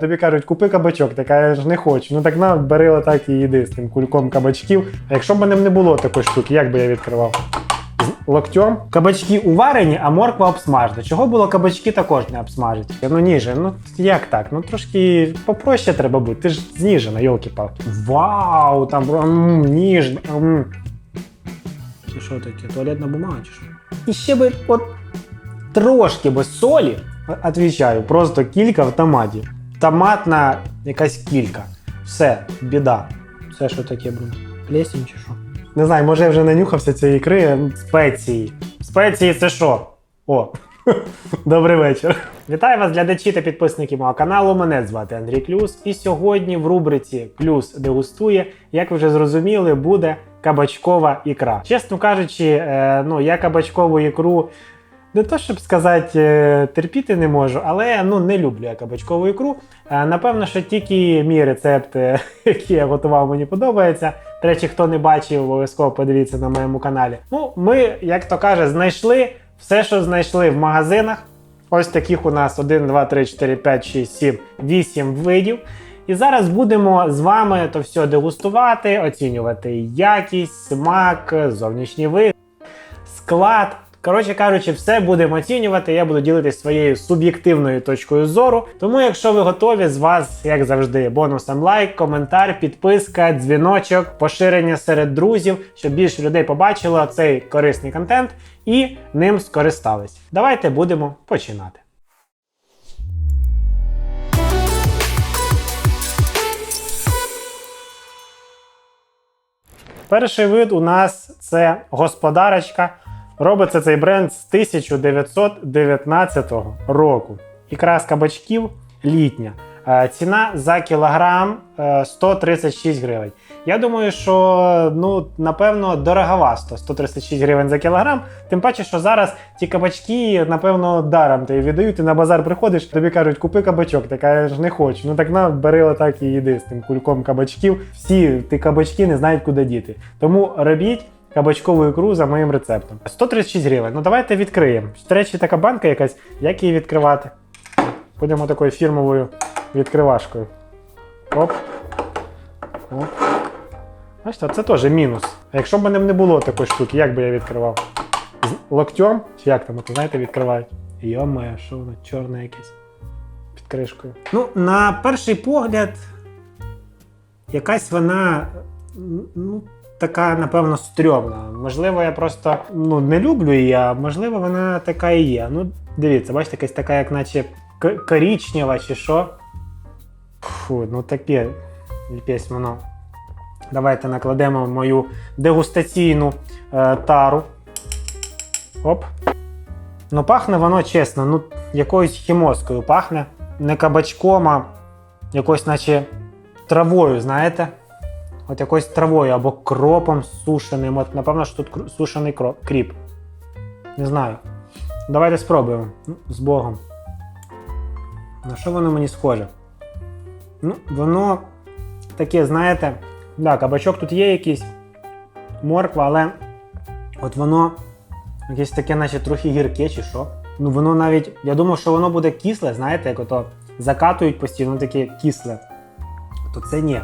Тобі кажуть, купи кабачок, ти кажеш, не хочу. Ну так на, бери отак і їди з тим кульком кабачків. А якщо б мене не було такої штуки, як би я відкривав? З локтем. Кабачки уварені, а морква обсмажена. Чого було кабачки також не обсмажити? Ну ніже, ну як так? Ну трошки попроще треба бути. Ти ж зніжена, йолки-палки. Вау, там м. Це що таке? Туалетна бумага чи що? І ще би от трошки без солі. Отвічаю, просто кілька в томаті. Томатна якась кілька. Все, біда. Це що таке, блін? Плесінь чи що? Не знаю, може я вже нанюхався цієї ікри. Спеції. Спеції це що? О, добрий вечір. Вітаю вас, глядачі та підписники мого каналу. Мене звати Андрій Клюс. І сьогодні в рубриці Клюс дегустує, як ви вже зрозуміли, буде кабачкова ікра. Чесно кажучи, е, ну я кабачкову ікру. Не то, щоб сказати, е, терпіти не можу, але ну не люблю я кабачкову ікру. Е, Напевно, що тільки мій рецепт, е, який я готував, мені подобається. До речі, хто не бачив, обов'язково подивіться на моєму каналі. Ну, ми, як то каже, знайшли все, що знайшли в магазинах. Ось таких у нас 1, 2, 3, 4, 5, 6, 7, 8 видів. І зараз будемо з вами то все дегустувати, оцінювати якість, смак, зовнішній вид, склад. Коротше кажучи, все будемо оцінювати. Я буду ділитися своєю суб'єктивною точкою зору. Тому, якщо ви готові, з вас, як завжди, бонусом лайк, коментар, підписка, дзвіночок, поширення серед друзів, щоб більше людей побачило цей корисний контент і ним скористались. Давайте будемо починати. Перший вид у нас це господарочка. Робиться цей бренд з 1919 року. Ікра з кабачків літня. Е, Ціна за кілограм е, 136 гривень. Я думаю, що ну напевно дороговасто 136 гривень за кілограм. Тим паче, що зараз ті кабачки, напевно, даром тобі віддають. Ти на базар приходиш, тобі кажуть, купи кабачок. Ти кажеш, не хочу. Ну так на бери отак і їди з тим кульком кабачків. Всі ті кабачки не знають, куди діти. Тому робіть. Кабачкову ікру за моїм рецептом. 136 гривень. Ну давайте відкриємо. До речі, така банка якась. Як її відкривати? Будемо такою фірмовою відкривашкою. Оп. Оп. Бачите, це теж мінус. А якщо б мене не було такої штуки, як би я відкривав? З локтем? Чи як там, от, знаєте, відкривають? Йо-моє, що воно чорне якесь під кришкою. Ну, на перший погляд, якась вона. Ну, така, напевно, стрьомна. Можливо, я просто ну, не люблю її, а можливо, вона така і є. Ну, дивіться, бачите, якась така, як наче корічнева чи що. Фу, ну таке якесь воно. Давайте накладемо мою дегустаційну е, тару. Оп. Ну, пахне воно чесно, ну, якоюсь хімоскою пахне. Не кабачком, а якось, наче травою, знаєте? От якоюсь травою або кропом сушеним. От, напевно, що тут сушений кроп, кріп. Не знаю. Давайте спробуємо. Ну, з Богом. На що воно мені схоже? Ну, воно таке, знаєте, да, кабачок тут є якийсь, морква, але от воно якесь таке, наче трохи гірке чи що. Ну, воно навіть. Я думав, що воно буде кисле, знаєте, як ото закатують постійно таке кисле. То це ні.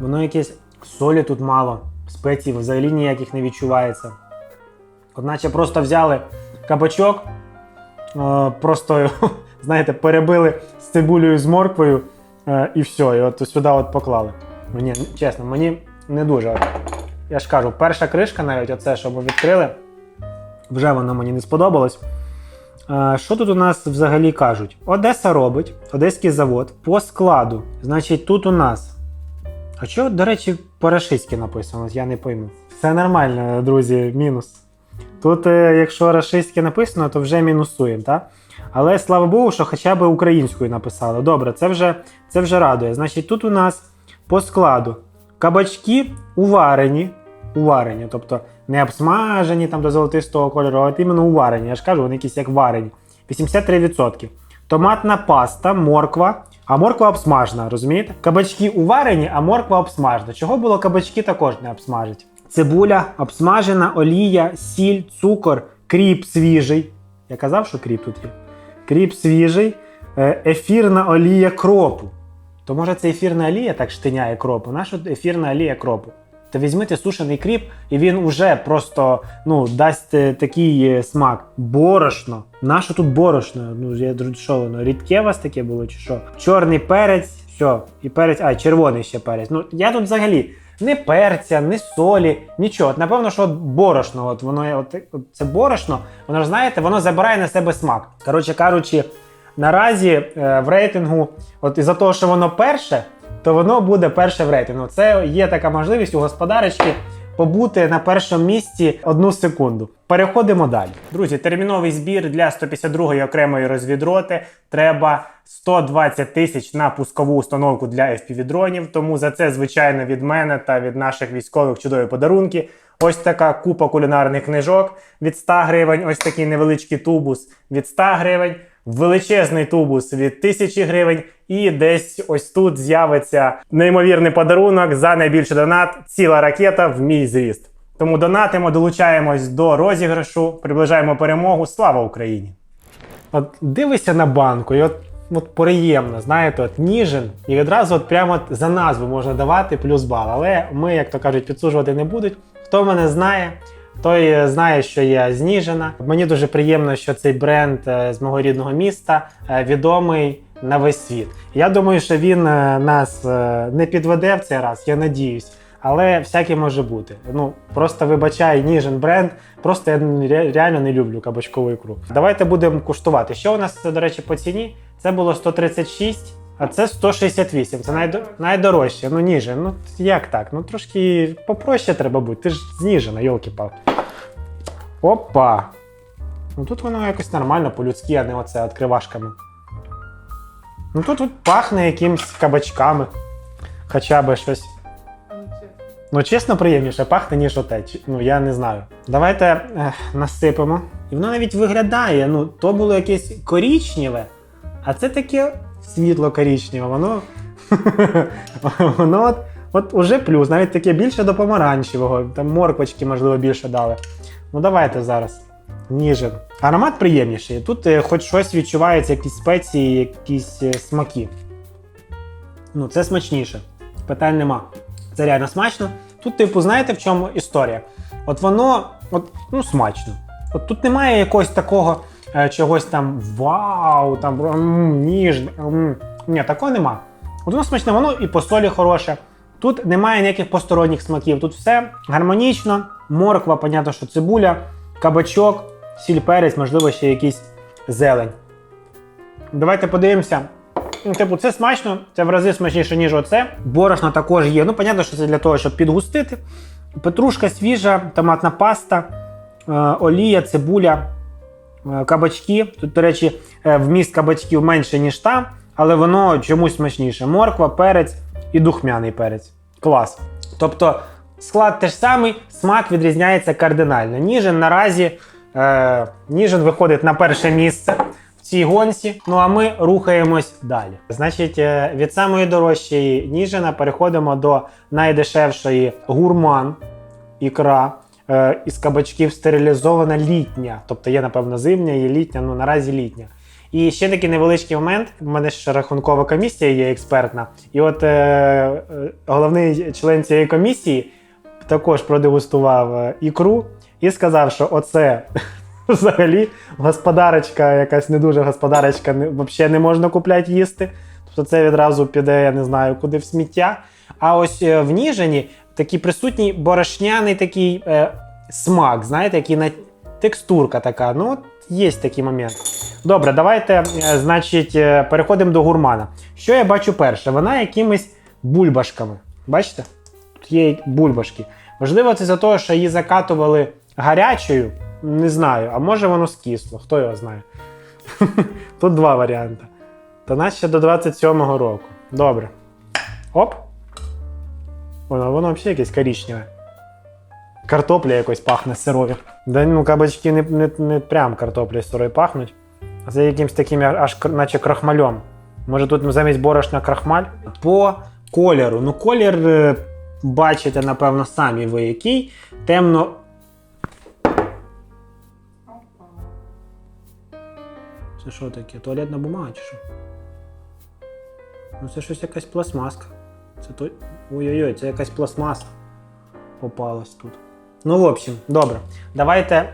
Воно якесь солі тут мало, спецій взагалі ніяких не відчувається. Одначе просто взяли кабачок, е, просто знаєте, перебили з цибулею з морквою е, і все, і от сюди от поклали. Мені, чесно, мені не дуже. Я ж кажу, перша кришка навіть, оце, що ми відкрили, вже вона мені не сподобалась. Е, Що тут у нас взагалі кажуть? Одеса робить, Одеський завод по складу. Значить, тут у нас а чого, до речі, по-рашистськи написано, я не пойму. Все нормально, друзі, мінус. Тут, е, якщо рашистськи написано, то вже мінусуємо, так? Але слава Богу, що хоча б українською написали. Добре, це вже, це вже радує. Значить, тут у нас по складу кабачки уварені, уварені, тобто не обсмажені там до золотистого кольору, а іменно уварені. Я ж кажу, вони якісь як варені. 83%. Томатна паста, морква, а морква обсмажена, розумієте? Кабачки уварені, а морква обсмажена. Чого було кабачки також не обсмажить? Цибуля, обсмажена, олія, сіль, цукор, кріп свіжий. Я казав, що кріп тут є. Кріп свіжий, е, ефірна олія кропу. то може це ефірна олія так штиняє кропу. Наша ефірна олія кропу. Та візьмите сушений кріп, і він уже просто ну, дасть е, такий е, смак. Борошно. Нащо тут борошно? Ну, я що воно, рідке у вас таке було чи що? Чорний перець, все, і перець, а, червоний ще перець. Ну, я тут взагалі ні перця, ні солі, нічого. От, напевно, що от борошно, от воно от, от це борошно, воно ж знаєте, воно забирає на себе смак. Коротше кажучи, наразі е, в рейтингу, от із-за того, що воно перше, то воно буде перше в рейтингу. Це є така можливість у господарочки побути на першому місці одну секунду. Переходимо далі. Друзі, терміновий збір для 152-ї окремої розвідроти. Треба 120 тисяч на пускову установку для FPV-дронів. Тому за це, звичайно, від мене та від наших військових чудові подарунки. Ось така купа кулінарних книжок від 100 гривень, ось такий невеличкий тубус від 100 гривень, величезний тубус від 1000 гривень, і десь ось тут з'явиться неймовірний подарунок за найбільший донат ціла ракета в мій зріст. Тому донатимо, долучаємось до розіграшу, приближаємо перемогу. Слава Україні! От дивишся на банку, і от, от приємно, знаєте, от ніжин, і відразу от прямо за назву можна давати плюс бал. Але ми, як то кажуть, підсуджувати не будуть. Хто мене знає, той е, знає, що я з Ніжина. Мені дуже приємно, що цей бренд е, з мого рідного міста е, відомий на весь світ. Я думаю, що він нас не підведе в цей раз, я надіюсь. Але всяке може бути. Ну просто вибачай Ніжин бренд. Просто я реально не люблю кабачкову ікру. Давайте будемо куштувати. Що у нас, до речі, по ціні? Це було 136, а це 168. Це найдо... найдорожче. Ну, Ніжин, ну як так? Ну трошки попроще треба бути. Ти ж з Ніжина, йолки палки Опа! Ну тут воно якось нормально, по-людськи, а не оце відкривашками. Ну тут, тут пахне якимсь кабачками. Хоча би щось. Ну, чесно, приємніше пахне, ніж оте. Ну, я не знаю. Давайте ех, насипемо. І воно навіть виглядає. Ну, то було якесь корічневе, а це таке світло корічневе. Воно. воно от, от уже плюс, навіть таке більше до помаранчевого. Там морквочки, можливо, більше дали. Ну, давайте зараз. Ніжин. Аромат приємніший. Тут е, хоч щось відчувається, якісь спеції, якісь е, смаки. Ну, це смачніше. Питань нема. Це реально смачно. Тут, типу, знаєте, в чому історія? От воно от, ну, смачно. От тут немає якогось такого чогось там вау, там ніж. Ні, такого нема. Воно смачне, воно і по солі хороше. Тут немає ніяких посторонніх смаків. Тут все гармонічно, морква, понятно, що цибуля, кабачок, сіль перець, можливо, ще якийсь зелень. Давайте подивимося. Ну, Типу, це смачно, це в рази смачніше, ніж оце. Борошно також є. Ну, понятно, що це для того, щоб підгустити. Петрушка свіжа, томатна паста, е, олія, цибуля, е, кабачки. Тут, до речі, е, вміст кабачків менше, ніж там, але воно чомусь смачніше. Морква, перець і духмяний перець. Клас. Тобто склад теж самий, смак відрізняється кардинально. Ніжин наразі е, Ніжин виходить на перше місце в цій гонці. Ну а ми рухаємось далі. Значить, е, від самої дорожчої Ніжина переходимо до найдешевшої гурман ікра. Е, Із кабачків стерилізована літня. Тобто є, напевно, зимня, є літня, ну наразі літня. І ще такий невеличкий момент. У мене ж рахункова комісія є експертна. І от е, е, головний член цієї комісії також продегустував е, ікру і сказав, що оце взагалі господарочка, якась не дуже господарочка, не, взагалі не можна купляти їсти. Тобто це відразу піде, я не знаю, куди в сміття. А ось в Ніжині такий присутній борошняний такий е, смак, знаєте, який на текстурка така. Ну, от є такий момент. Добре, давайте, е, значить, е, переходимо до гурмана. Що я бачу перше? Вона якимись бульбашками. Бачите? Тут є бульбашки. Можливо, це за те, що її закатували гарячою. Не знаю, а може воно скисло, хто його знає. Тут два варіанти. Та нас ще до 27-го року. Добре. Оп. Воно, воно взагалі якесь коричневе. Картопля якось пахне сирою. Да ну кабачки не, не, не прям картоплі сирою пахнуть. А це якимось таким аж наче крахмальом. Може тут замість борошна крахмаль? По кольору. Ну, колір е, бачите, напевно, самі ви який. Темно. Це що таке? Туалетна бумага чи що? Ну це щось якась пластмаска. Це той. Ой-ой-ой, це якась пластмаса попалась тут. Ну, в общем, добре. Давайте.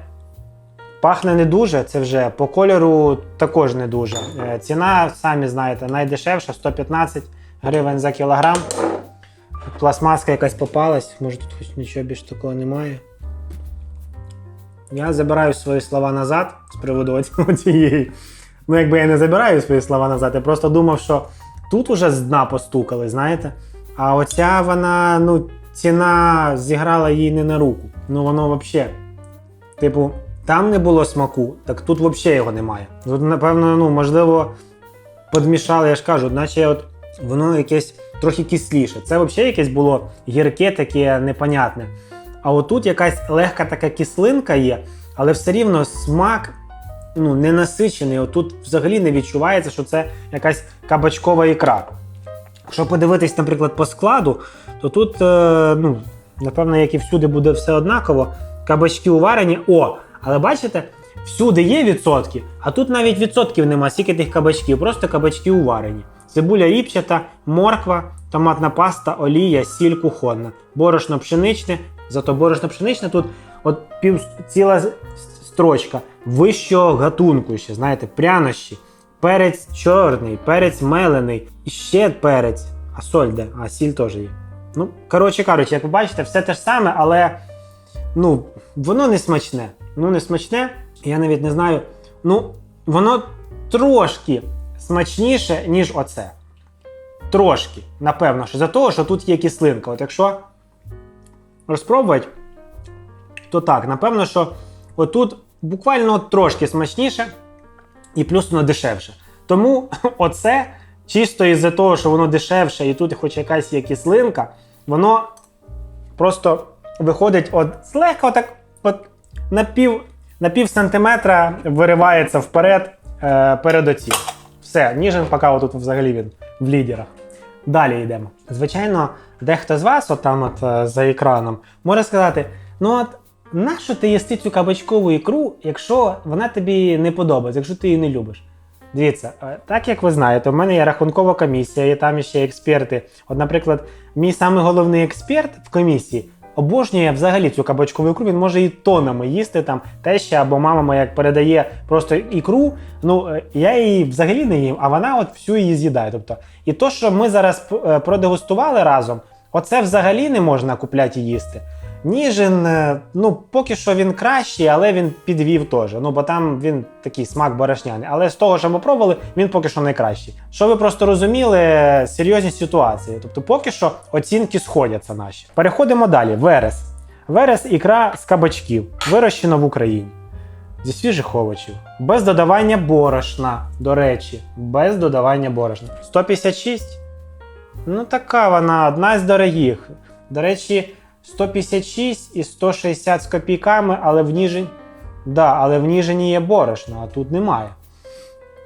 Пахне не дуже, це вже по кольору також не дуже. Е, Ціна, самі знаєте, найдешевша 115 гривень за кілограм. Пластмаска якась попалась, може тут хоч нічого більш такого немає. Я забираю свої слова назад з приводу цієї. Ну, якби я не забираю свої слова назад, я просто думав, що тут уже з дна постукали, знаєте. А оця вона, ну, ціна зіграла їй не на руку. Ну воно взагалі. Типу, там не було смаку, так тут взагалі його немає. Тут, напевно, ну, можливо, подмішали, я ж кажу, наче от воно якесь трохи кисліше. Це взагалі якесь було гірке, таке непонятне. А отут якась легка така кислинка є, але все рівно смак ну, не насичений. Отут взагалі не відчувається, що це якась кабачкова ікра. Якщо подивитись, наприклад, по складу, то тут, е, ну, напевно, як і всюди буде все однаково. Кабачки уварені. О, але бачите, всюди є відсотки, а тут навіть відсотків нема, скільки тих кабачків, просто кабачки уварені. Цибуля ріпчата, морква, томатна паста, олія, сіль кухонна, борошно пшеничне, зато борошно пшеничне тут от пів ціла строчка вищого гатунку ще, знаєте, прянощі, перець чорний, перець мелений, і ще перець, а соль де, а сіль теж є. Ну, коротше кажучи, як ви бачите, все те ж саме, але ну, воно не смачне. Ну, не смачне, я навіть не знаю. Ну, воно трошки смачніше, ніж оце. Трошки, напевно, що за того, що тут є кислинка. От якщо розпробувати, то так, напевно, що отут буквально трошки смачніше і плюс воно дешевше. Тому оце чисто із-за того, що воно дешевше і тут хоч якась є кислинка, воно просто виходить от злегка отак, от на пів, на пів сантиметра виривається вперед е, перед оці. Все, Ніжин поки отут взагалі він в лідерах. Далі йдемо. Звичайно, дехто з вас, от там от е, за екраном, може сказати: ну от нащо ти їсти цю кабачкову ікру, якщо вона тобі не подобається, якщо ти її не любиш? Дивіться, е, так як ви знаєте, у мене є рахункова комісія, і там ще експерти. От, наприклад, мій самий головний експерт в комісії обожнює взагалі цю кабачкову ікру, він може її тонами їсти там теща або мама моя як передає просто ікру. Ну е, я її взагалі не їм, а вона от всю її з'їдає. Тобто, і то, що ми зараз е, продегустували разом, оце взагалі не можна купляти і їсти. Ніжин, е, ну поки що він кращий, але він підвів теж. Ну бо там він такий смак борошняний. Але з того, що ми пробували, він поки що найкращий. Що ви просто розуміли, е, серйозні ситуації. Тобто, поки що оцінки сходяться наші. Переходимо далі. Верес. Верес ікра з кабачків, вирощена в Україні. Зі свіжих овочів, без додавання борошна, до речі, без додавання борошна. 156? Ну, така вона, одна з дорогих. До речі, 156 і 160 з копійками, але в Ніжині. Да, але в Ніжині є борошно, а тут немає.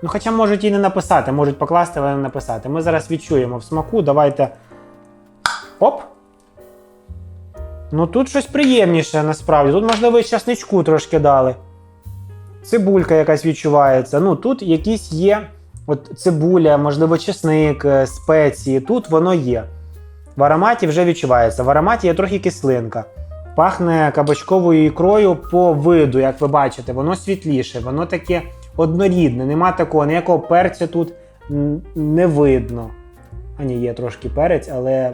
Ну, хоча можуть і не написати, можуть покласти, але не написати. Ми зараз відчуємо в смаку. Давайте. Оп! Ну тут щось приємніше насправді. Тут, можливо, і часничку трошки дали. Цибулька якась відчувається. Ну, тут якісь є от цибуля, можливо, чесник, е, спеції. Тут воно є. В ароматі вже відчувається. В ароматі є трохи кислинка. Пахне кабачковою ікрою по виду, як ви бачите, воно світліше, воно таке однорідне, нема такого, ніякого перцю тут не видно. А ні, є трошки перець, але,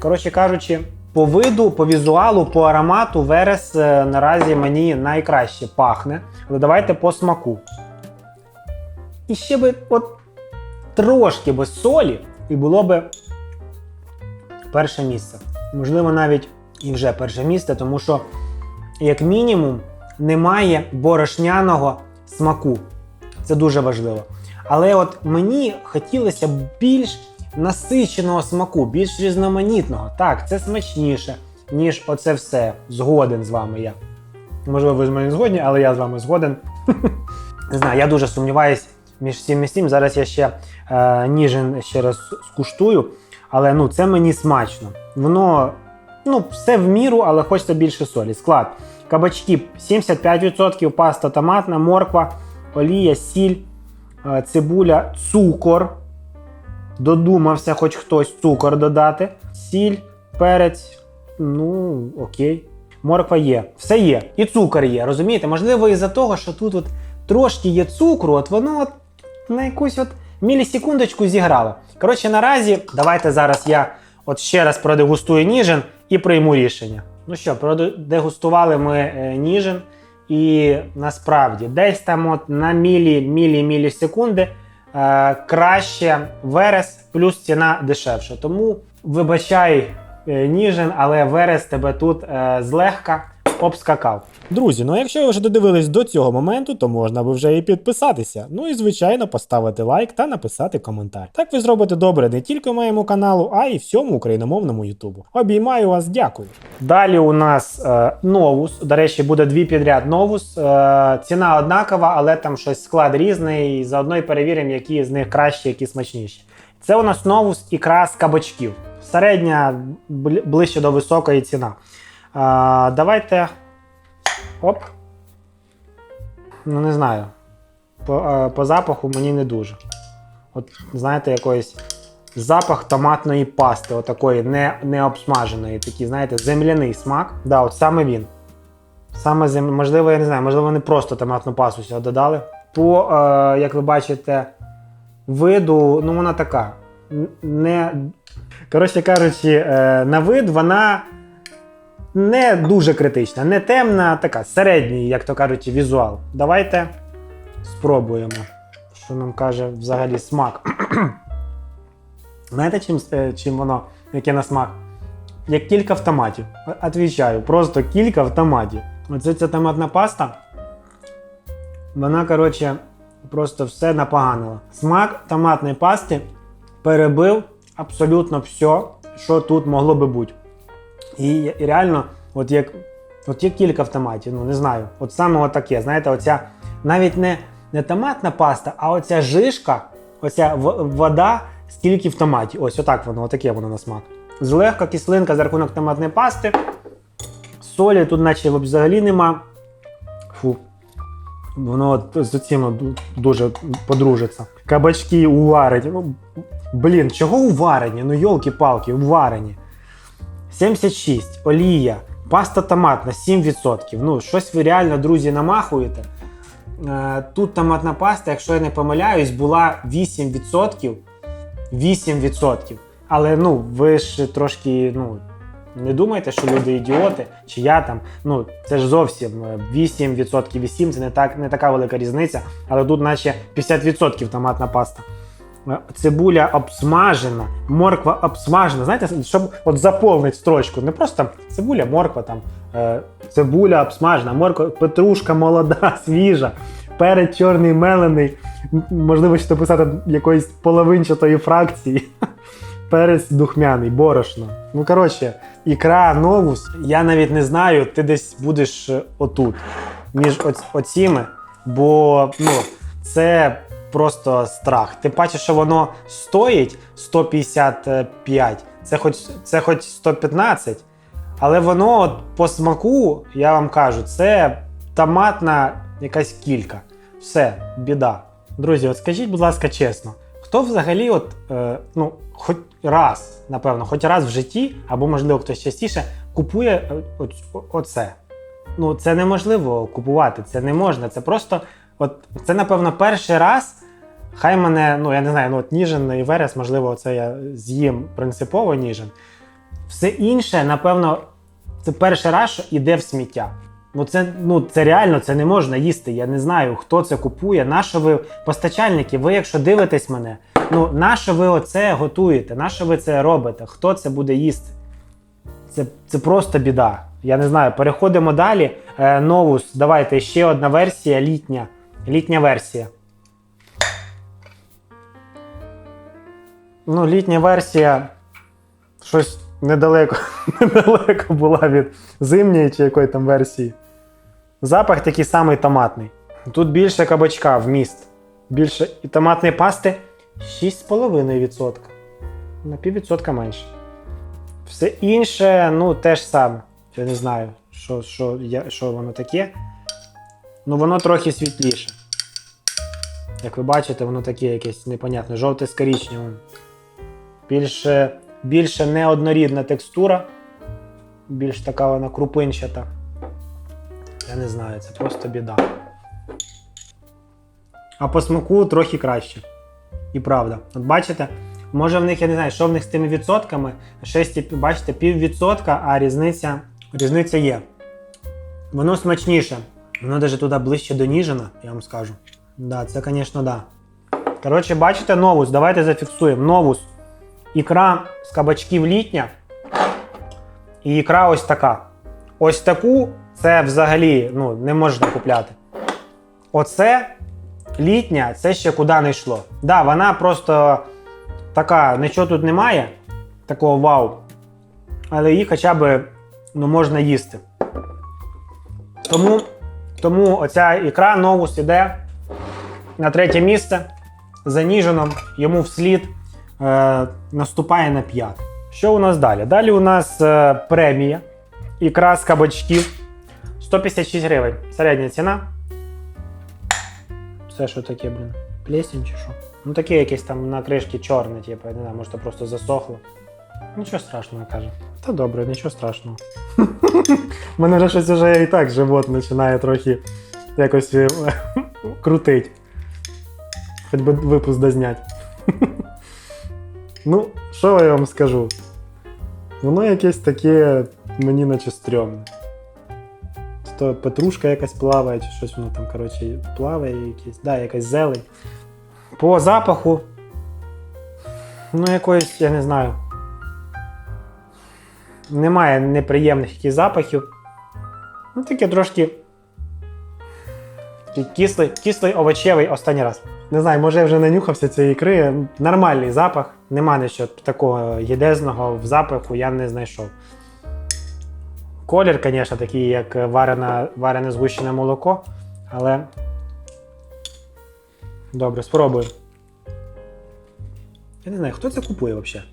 коротше кажучи, по виду, по візуалу, по аромату верес е, наразі мені найкраще пахне. Але давайте по смаку. І ще би от трошки без солі, і було би перше місце. Можливо, навіть і вже перше місце, тому що, як мінімум, немає борошняного смаку. Це дуже важливо. Але от мені хотілося б більш насиченого смаку, більш різноманітного. Так, це смачніше, ніж оце все. Згоден з вами я. Можливо, ви з мене згодні, але я з вами згоден. Не знаю, я дуже сумніваюсь між всім і всім. Зараз я ще е, ніжин ще раз скуштую. Але ну, це мені смачно. Воно ну, все в міру, але хочеться більше солі. Склад. Кабачки 75%, паста томатна, морква, олія, сіль, е, цибуля, цукор. додумався хоч хтось цукор додати. Сіль, перець. Ну, окей. Морква є. Все є. І цукор є, розумієте? Можливо, із-за того, що тут от трошки є цукру, от воно от на якусь от мілісекундочку зіграло. Коротше, наразі давайте зараз я от ще раз продегустую ніжин і прийму рішення. Ну що, продегустували ми е, ніжин, і насправді десь там от на мілі-мілі-мілісекунди е, краще верес, плюс ціна дешевша. Тому вибачай, е, ніжин, але верес тебе тут е, злегка обскакав. Друзі, ну а якщо ви вже додивились до цього моменту, то можна би вже і підписатися. Ну і звичайно поставити лайк та написати коментар. Так ви зробите добре не тільки моєму каналу, а й всьому україномовному Ютубу. Обіймаю вас, дякую. Далі у нас е, новус. До речі, буде дві підряд новус. Е, ціна однакова, але там щось склад різний. І заодно й перевіримо, які з них кращі, які смачніші. Це у нас новус ікра з кабачків. Середня ближче до високої ціна. Е, давайте. Оп. Ну, не знаю. По, е, по запаху мені не дуже. От, знаєте, якоїсь запах томатної пасти, отакої не, не обсмаженої, такий, знаєте, земляний смак. Да, от саме він. Саме зем... Можливо, я не знаю, можливо, вони просто томатну пасту сюди додали. По, е, як ви бачите, виду, ну вона така. Не... Коротше кажучи, е, на вид вона не дуже критична, не темна, а така середній, як то кажуть, візуал. Давайте спробуємо, що нам каже взагалі смак. Знаєте, чим, е, чим воно, яке на смак? Як кілька автоматів. Отвічаю, просто кілька автоматів. Оце ця томатна паста. Вона, коротше, просто все напоганила. Смак томатної пасти перебив абсолютно все, що тут могло би бути. І, і реально, от як от є кілька автоматів, ну не знаю. От саме таке, знаєте, оця навіть не, не томатна паста, а оця жишка, оця вода, скільки в томаті. Ось отак воно, отаке воно на смак. Злегка кислинка за рахунок томатної пасти. Солі тут, наче взагалі нема. Фу. Воно з цим дуже подружиться. Кабачки уварені. Ну, блін, чого уварені? Ну, йолки-палки, уварені. 76, олія, паста томатна 7%. Ну, щось ви реально, друзі, намахуєте. Е, Тут томатна паста, якщо я не помиляюсь, була 8%. 8%. Але ну, ви ж трошки ну, не думайте, що люди ідіоти, чи я там. Ну, це ж зовсім е, 8% і 7 це не, так, не така велика різниця, але тут наче 50% томатна паста. Е, Цибуля обсмажена, морква обсмажена. Знаєте, щоб от заповнити строчку, не просто там цибуля, морква, там, е, цибуля обсмажена, морква, петрушка молода, свіжа, перець чорний мелений, можливо, ще писати якоїсь половинчатої фракції. Перець духмяний, борошно. Ну, коротше, ікра, новус, я навіть не знаю, ти десь будеш е, отут, між оціми, бо ну, це просто страх. Ти бачиш, що воно стоїть 155, це хоч, це хоч 115, але воно от по смаку, я вам кажу, це томатна якась кілька. Все, біда. Друзі, от скажіть, будь ласка, чесно, хто взагалі, от, е, ну, хоч раз, напевно, хоч раз в житті, або, можливо, хтось частіше, купує е, оце. Ну, це неможливо купувати, це не можна. Це просто, от, це, напевно, перший раз. Хай мене, ну я не знаю, ну от Ніжин і Верес, можливо, це я з'їм принципово Ніжин. Все інше, напевно, це перший раз, що іде в сміття. Ну це, ну це реально це не можна їсти. Я не знаю, хто це купує. Нащо ви постачальники? Ви, якщо дивитесь мене, ну нащо ви оце готуєте? Нащо ви це робите? Хто це буде їсти? Це, це просто біда. Я не знаю. Переходимо далі. Е, новус, давайте ще одна версія літня. Літня версія. Ну, літня версія щось недалеко, недалеко була від зимньої чи якої там версії. Запах такий самий томатний. Тут більше кабачка вміст. Більше і томатної пасти 6,5%. На піввідсотка менше. Все інше, ну, те ж саме. Я не знаю, що, що, я, що воно таке. Ну, воно трохи світліше. Як ви бачите, воно таке якесь непонятне, жовте з коричневим. Більше, більше неоднорідна текстура, більш така вона крупинчата. Я не знаю, це просто біда. А по смаку трохи краще. І правда. От бачите, може в них, я не знаю, що в них з тими відсотками. 6, бачите, піввідсотка, а різниця, різниця є. Воно смачніше. Воно навіть туди ближче до ніжина, я вам скажу. Да, це, звісно, да. Коротше, бачите, новус. Давайте зафіксуємо. Новус. Ікра з кабачків літня. І ікра ось така. Ось таку це взагалі ну, не можна купляти. Оце літня, це ще куди не йшло. Да, вона просто така, нічого тут немає, такого вау. Але її хоча б ну, можна їсти. Тому, тому оця ікра новус іде на третє місце. За Ніжином йому вслід е, наступає на п'яте. Що у нас далі? Далі у нас е, премія. Ікра з кабачків. 156 гривень. Середня ціна. Це що таке, блін? Плесень чи що? Ну таке якесь там на кришці чорне, типу, не знаю, може то просто засохло. Нічого страшного каже. Та добре, нічого страшного. Мене вже щось вже і так живот починає трохи якось е, крутить. Хоч би випуск дознять. ну, що я вам скажу? Воно якесь таке мені наче стрьомне. То петрушка якась плаває, чи щось воно там, коротше, плаває, якесь, да, якась зелень. По запаху. Ну, якоїсь, я не знаю. Немає неприємних яких запахів. Ну, таке трошки. Кислий, кислий овочевий останній раз. Не знаю, може я вже нанюхався цієї ікри. Нормальний запах. Нема нічого такого єдезного в запаху я не знайшов. Колір, звісно, такий, як варене, варене згущене молоко, але. Добре, спробую. Я не знаю, хто це купує взагалі?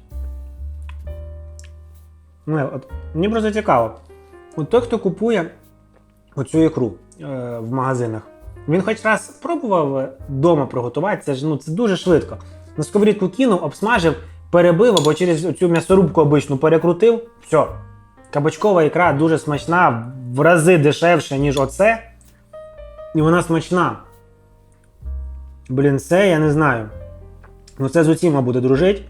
Ну, от, мені просто цікаво. От той, хто купує оцю ікру е, в магазинах, він хоч раз пробував вдома приготувати, це ж ну, це дуже швидко. На сковорідку кинув, обсмажив, перебив або через цю м'ясорубку обичну перекрутив, все. Кабачкова ікра дуже смачна, в рази дешевше, ніж оце. І вона смачна. Блін, це я не знаю. Ну, це з усіма буде дружить,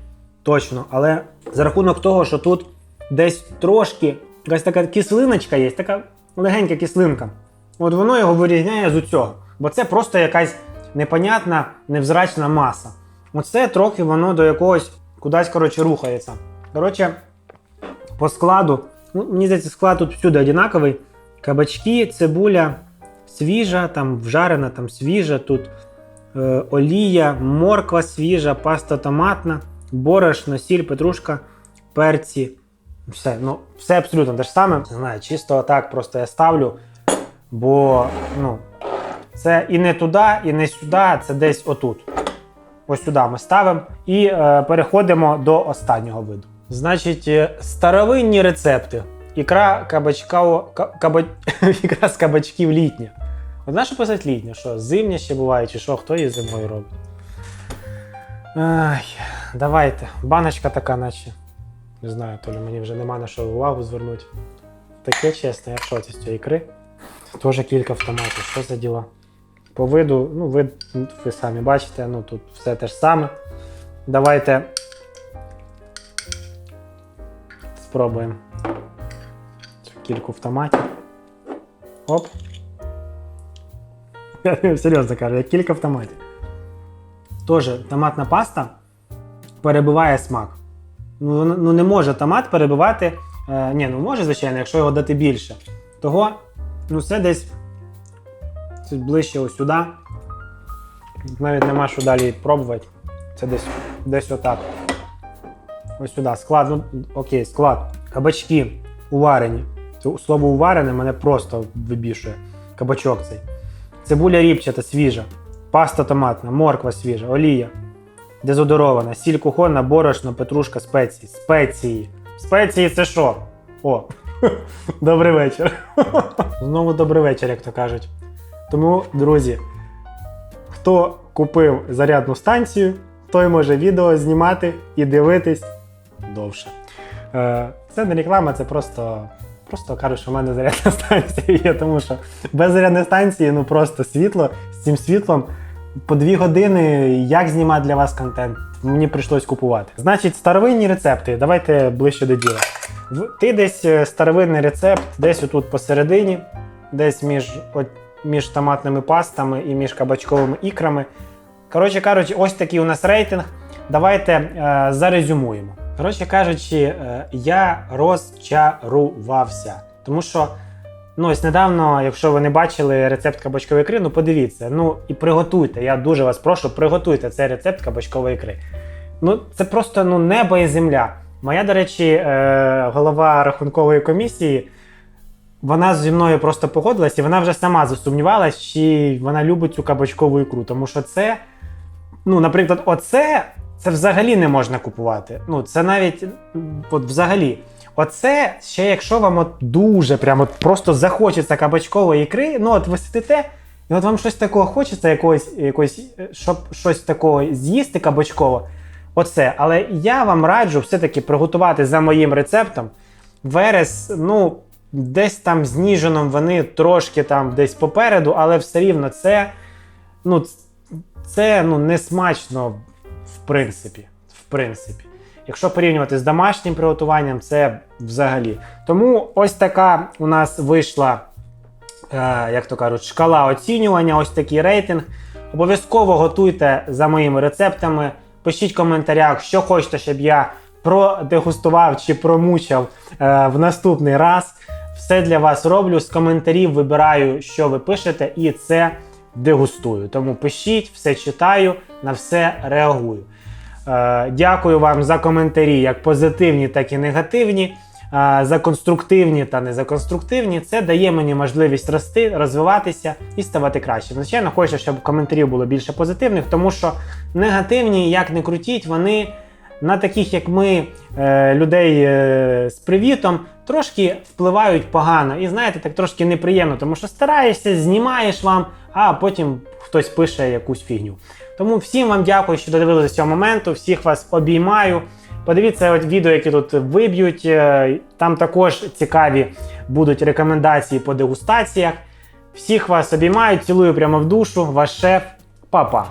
точно. Але за рахунок того, що тут десь трошки якась така кислиночка є, така легенька кислинка. От воно його вирізняє з усього. Бо це просто якась непонятна, невзрачна маса. Оце трохи воно до якогось кудись, коротше, рухається. Коротше, по складу, ну, мені здається, склад тут всюди однаковий. Кабачки, цибуля свіжа, там вжарена, там свіжа, тут е, олія, морква свіжа, паста томатна, борошно, сіль, петрушка, перці. Все, ну, все абсолютно те ж саме. Не знаю, чисто так просто я ставлю, бо ну, це і не туди, і не сюди, це десь отут. Ось сюди ми ставимо і е, переходимо до останнього виду. Значить, е, старовинні рецепти. Ікра кабачка, каба, ікра з кабачків літня. Знаєш, що писати літня? Що, зимня ще буває, чи що, хто її зимою робить? Ай, давайте. Баночка така, наче. Не знаю, то ли мені вже нема на що увагу звернути. Таке чесно, я в шоці з цієї ікри. Теж кілька автоматів. Що за діла? По виду, ну, вид, ви самі бачите, ну тут все те ж саме. Давайте спробуємо цю кільку автоматів. Оп. Серйозно кажу, як кілька автоматів. Тоже томатна паста перебиває смак. Ну, ну не може томат перебивати. Е, ні, ну може, звичайно, якщо його дати більше. Того, ну це десь це ближче ось сюди. Навіть нема що далі пробувати. Це десь, десь отак. Ось сюди. Склад, ну окей, склад. Кабачки уварені. Слово уварене мене просто вибішує. Кабачок цей. Цибуля ріпчата, свіжа. Паста томатна, морква свіжа, олія. Дезодорована, сіль кухонна, борошно, петрушка, спеції. Спеції. Спеції це що? О, добрий вечір. Знову добрий вечір, як то кажуть. Тому, друзі, хто купив зарядну станцію, той може відео знімати і дивитись довше. Е, Це не реклама, це просто. Просто кажуть, що в мене зарядна станція є, тому що без зарядної станції ну просто світло з цим світлом по дві години як знімати для вас контент. Мені прийшлось купувати. Значить, старовинні рецепти. Давайте ближче до діла. Ти десь е, старовинний рецепт, десь отут посередині, десь між, от, між томатними пастами і між кабачковими ікрами. Коротше кажучи, ось такий у нас рейтинг. Давайте е, зарезюмуємо. Коротше кажучи, е, я розчарувався. Тому що, ну ось недавно, якщо ви не бачили рецепт кабачкової ікри, ну подивіться, ну і приготуйте. Я дуже вас прошу, приготуйте цей рецепт кабачкової ікри. Ну, це просто ну, небо і земля. Моя, до речі, е, голова рахункової комісії, вона зі мною просто погодилась, і вона вже сама засумнівалась, чи вона любить цю кабачкову ікру. Тому що це, ну, наприклад, оце це взагалі не можна купувати. Ну, це навіть от взагалі. Оце ще якщо вам от дуже прямо от просто захочеться кабачкової ікри, ну от ви сидите, і от вам щось такого хочеться, якогось, якогось, е, щоб щось такого з'їсти кабачково. Оце. Але я вам раджу все-таки приготувати за моїм рецептом. Верес, ну, десь там з ніжином вони трошки там десь попереду, але все рівно це, ну, це ну, не смачно, в принципі. В принципі. Якщо порівнювати з домашнім приготуванням, це взагалі. Тому ось така у нас вийшла, е, як то кажуть, шкала оцінювання, ось такий рейтинг. Обов'язково готуйте за моїми рецептами. Пишіть в коментарях, що хочете, щоб я продегустував чи промучав е, в наступний раз. Все для вас роблю. З коментарів вибираю, що ви пишете, і це дегустую. Тому пишіть, все читаю, на все реагую. Е, Дякую вам за коментарі, як позитивні, так і негативні, за конструктивні та не за конструктивні. Це дає мені можливість рости, розвиватися і ставати краще. Звичайно, хочу, щоб коментарів було більше позитивних, тому що негативні, як не крутіть, вони на таких, як ми, е, людей е, з привітом, трошки впливають погано. І знаєте, так трошки неприємно, тому що стараєшся, знімаєш вам, а потім хтось пише якусь фігню. Тому всім вам дякую, що додивилися цього моменту. Всіх вас обіймаю. Подивіться от відео, які тут виб'ють. е, Там також цікаві будуть рекомендації по дегустаціях. Всіх вас обіймаю, цілую прямо в душу. Ваш шеф, Па-па.